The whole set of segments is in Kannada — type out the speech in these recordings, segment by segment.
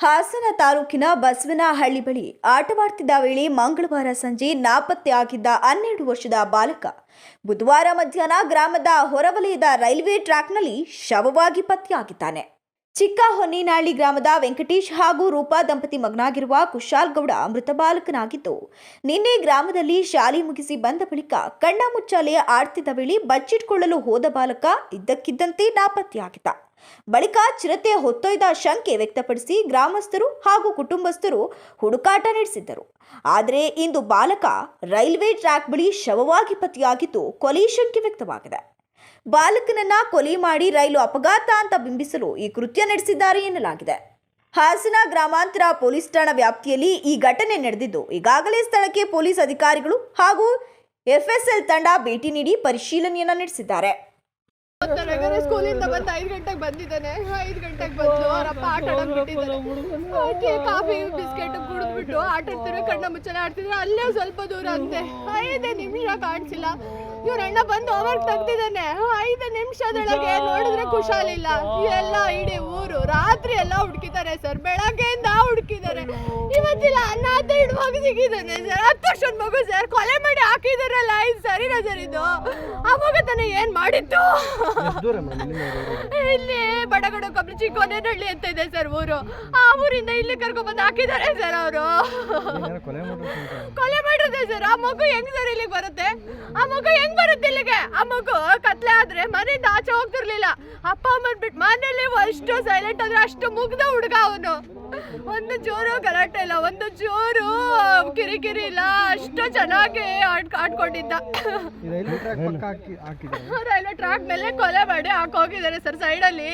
ಹಾಸನ ತಾಲೂಕಿನ ಬಸವನಹಳ್ಳಿ ಬಳಿ ಆಟವಾಡ್ತಿದ್ದ ವೇಳೆ ಮಂಗಳವಾರ ಸಂಜೆ ನಾಪತ್ತೆಯಾಗಿದ್ದ ಹನ್ನೆರಡು ವರ್ಷದ ಬಾಲಕ ಬುಧವಾರ ಮಧ್ಯಾಹ್ನ ಗ್ರಾಮದ ಹೊರವಲಯದ ರೈಲ್ವೆ ಟ್ರ್ಯಾಕ್ನಲ್ಲಿ ಶವವಾಗಿ ಪತ್ತೆಯಾಗಿದ್ದಾನೆ. ಚಿಕ್ಕ ಹೊನ್ನಿನಾಳಿ ಗ್ರಾಮದ ವೆಂಕಟೇಶ್ ಹಾಗೂ ರೂಪಾ ದಂಪತಿ ಮಗನಾಗಿರುವ ಕುಶಾಲ್ ಗೌಡ ಮೃತ ಬಾಲಕನಾಗಿದ್ದು, ನಿನ್ನೆ ಗ್ರಾಮದಲ್ಲಿ ಶಾಲೆ ಮುಗಿಸಿ ಬಂದ ಬಳಿಕ ಕಣ್ಣ ಮುಚ್ಚಾಲೆ ಆಡ್ತಿದ್ದ ವೇಳೆ ಬಚ್ಚಿಟ್ಕೊಳ್ಳಲು ಹೋದ ಬಾಲಕ ಇದ್ದಕ್ಕಿದ್ದಂತೆ ನಾಪತ್ತೆಯಾಗಿದ್ದ. ಬಳಿಕ ಚಿರತೆ ಹೊತ್ತೊಯ್ದ ಶಂಕೆ ವ್ಯಕ್ತಪಡಿಸಿ ಗ್ರಾಮಸ್ಥರು ಹಾಗೂ ಕುಟುಂಬಸ್ಥರು ಹುಡುಕಾಟ ನಡೆಸಿದ್ದರು. ಆದರೆ ಇಂದು ಬಾಲಕ ರೈಲ್ವೆ ಟ್ರ್ಯಾಕ್ ಬಳಿ ಶವವಾಗಿ ಪತ್ತೆಯಾಗಿದ್ದು, ಕೊಲೆ ಶಂಕೆ ವ್ಯಕ್ತವಾಗಿದೆ. ಬಾಲಕನನ್ನ ಕೊಲೆ ಮಾಡಿ ರೈಲು ಅಪಘಾತ ಅಂತ ಬಿಂಬಿಸಲು ಈ ಕೃತ್ಯ ನಡೆಸಿದ್ದಾರೆ ಎನ್ನಲಾಗಿದೆ. ಹಾಸನ ಗ್ರಾಮಾಂತರ ಪೊಲೀಸ್ ಠಾಣಾ ವ್ಯಾಪ್ತಿಯಲ್ಲಿ ಈ ಘಟನೆ ನಡೆದಿದ್ದು, ಈಗಾಗಲೇ ಸ್ಥಳಕ್ಕೆ ಪೊಲೀಸ್ ಅಧಿಕಾರಿಗಳು ಹಾಗೂ ಎಫ್ಎಸ್ಎಲ್ ತಂಡ ಭೇಟಿ ನೀಡಿ ಪರಿಶೀಲನೆಯನ್ನ ನಡೆಸಿದ್ದಾರೆ. ಆಟ ಬಿಸ್ಕೆಟ್ ಕಣ್ಣ ಮುಚ್ಚಲ ಆಡ್ತಿದ್ರು. ಅಲ್ಲೇ ಸ್ವಲ್ಪ ದೂರ ಅಂತೆ. ಐದೇ ನಿಮಿಷ ಕಾಣಿಸಿಲ್ಲ. ಇವ್ರ ಅಣ್ಣ ಬಂದು ಹೋಮರ್ಕ್ ತೆಗ್ದಿದ್ದಾನೆ. ಐದು ನಿಮಿಷದೊಳಗೆ ನೋಡಿದ್ರೆ ಕುಶಾಲಿಲ್ಲ. ಎಲ್ಲ ಇಡೀ ಊರು ರಾತ್ರಿ ಎಲ್ಲ ಹುಡುಕಿದ್ದಾರೆ ಸರ್. ಬೆಳಗ್ಗೆಯಿಂದ ಹುಡುಕಿದ್ದಾರೆ. ಇವತ್ತಿಲ್ಲ ಅನಾಥ ಇಡುವಾಗ ಸಿಗಿದ್ದಾನೆ ಸರ್. ಹತ್ತು ವರ್ಷದ ಮಗು ಸರ್ ಕೊಲೆ ಮಾಡಿ ಹಾಕಿದಾರಲ್ಲ ಇದು ಸರಿ ಸರ್ ಇದು. ಆ ಮಗು ತಾನೇ ಏನ್ ಮಾಡಿತ್ತು ಇಲ್ಲಿ ಬಡಗಡ ಕೊಬ್ಬರಿ ಚಿಕ್ಕೋನೇನಹಳ್ಳಿ ಅಂತ ಇದೆ ಸರ್ ಊರು. ಆ ಊರಿಂದ ಇಲ್ಲಿ ಕರ್ಕೊಂಡ್ ಬಂದು ಹಾಕಿದ್ದಾರೆ ಸರ್ ಅವರು. ಕೊಲೆ ಸರ್ ಆ ಮಗು ಹೆಂಗ್ ಸರ್ ಇಲ್ಲಿಗೆ ಬರುತ್ತೆ? ಆ ಮಗು ಹೆಂಗ್ ಬರುತ್ತೆ ಇಲ್ಲಿಗೆ? ಆ ಮಗು ಕತ್ಲೆ ಆದ್ರೆ ಮನೆಯಿಂದ ಆಚೆ ಹೋಗ್ತಿರ್ಲಿಲ್ಲ. ಅಪ್ಪ ಅಮ್ಮನ್ ಬಿಟ್ಟು ಮನೇಲಿ ಅಷ್ಟು ಸೈಲೆಂಟ್ ಆದ್ರೆ ಅಷ್ಟು ಮುಗ್ದ ಹುಡುಗ ಅವನು. ಒಂದು ಜೋರು ಗಲಾಟೆ ಇಲ್ಲ ಒಂದು ಜೋರು ಕಿರಿಕಿರಿ ಇಲ್ಲ ಅಷ್ಟು ಚೆನ್ನಾಗಿ ಆಡ್ ಆಡ್ಕೊಂಡಿದ್ದ. ರೈಲ್ವೆ ಟ್ರ್ಯಾಕ್ ಮೇಲೆ ಕೊಲೆ ಮಾಡಿ ಹಾಕೋಗಿದ್ದಾರೆ ಸರ್ ಸೈಡಲ್ಲಿ.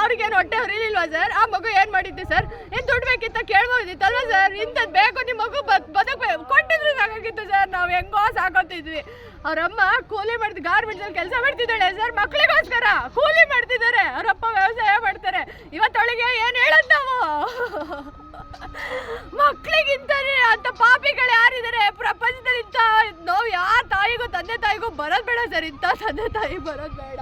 ಅವ್ರಿಗೇನು ಹೊಟ್ಟೆ ಹರಿಲಿಲ್ವಾ ಸರ್? ಆ ಮಗು ಏನು ಮಾಡಿದ್ದೆ ಸರ್? ಏನು ದುಡ್ಡು ಬೇಕಿತ್ತ ಕೇಳ್ಬೋದಿತ್ತಲ್ವಾ ಸರ್? ಇಂಥದ್ದು ಬೇಕು ನಿಮ್ಮ ಮಗು ಬದ್ ಬದುಕಬೇಕು. ಕೊಟ್ಟಿದ್ರೆ ಸಾಕಾಗಿತ್ತು ಸರ್? ನಾವು ಹೆಂಗೋ ಸಾಕೋತಿದ್ವಿ. ಅವರಮ್ಮ ಕೂಲಿ ಮಾಡ್ತಿ ಗಾರ್ಮೆಂಟ್ಸಲ್ಲಿ ಕೆಲಸ ಮಾಡ್ತಿದ್ದಾಳೆ ಸರ್. ಮಕ್ಳಿಗೋಸ್ಕರ ಕೂಲಿ ಮಾಡ್ತಿದ್ದಾರೆ. ಅವರಪ್ಪ ವ್ಯವಸಾಯ ಮಾಡ್ತಾರೆ. ಇವತ್ತೊಳಗೆ ಏನು ಹೇಳೋದು ನಾವು? ಮಕ್ಳಿಗಿಂತಾನೆ ಅಂತ ಪಾಪಿಗಳು ಯಾರಿದ್ದಾರೆ? ಪ್ರಪಂಚದಲ್ಲಿ ಇಂಥ ನೋವು ಯಾರ ತಾಯಿಗೂ, ತಂದೆ ತಾಯಿಗೂ ಬರೋದು ಬೇಡ ಸರ್. ಇಂಥ ತಂದೆ ತಾಯಿ ಬರೋದು ಬೇಡ.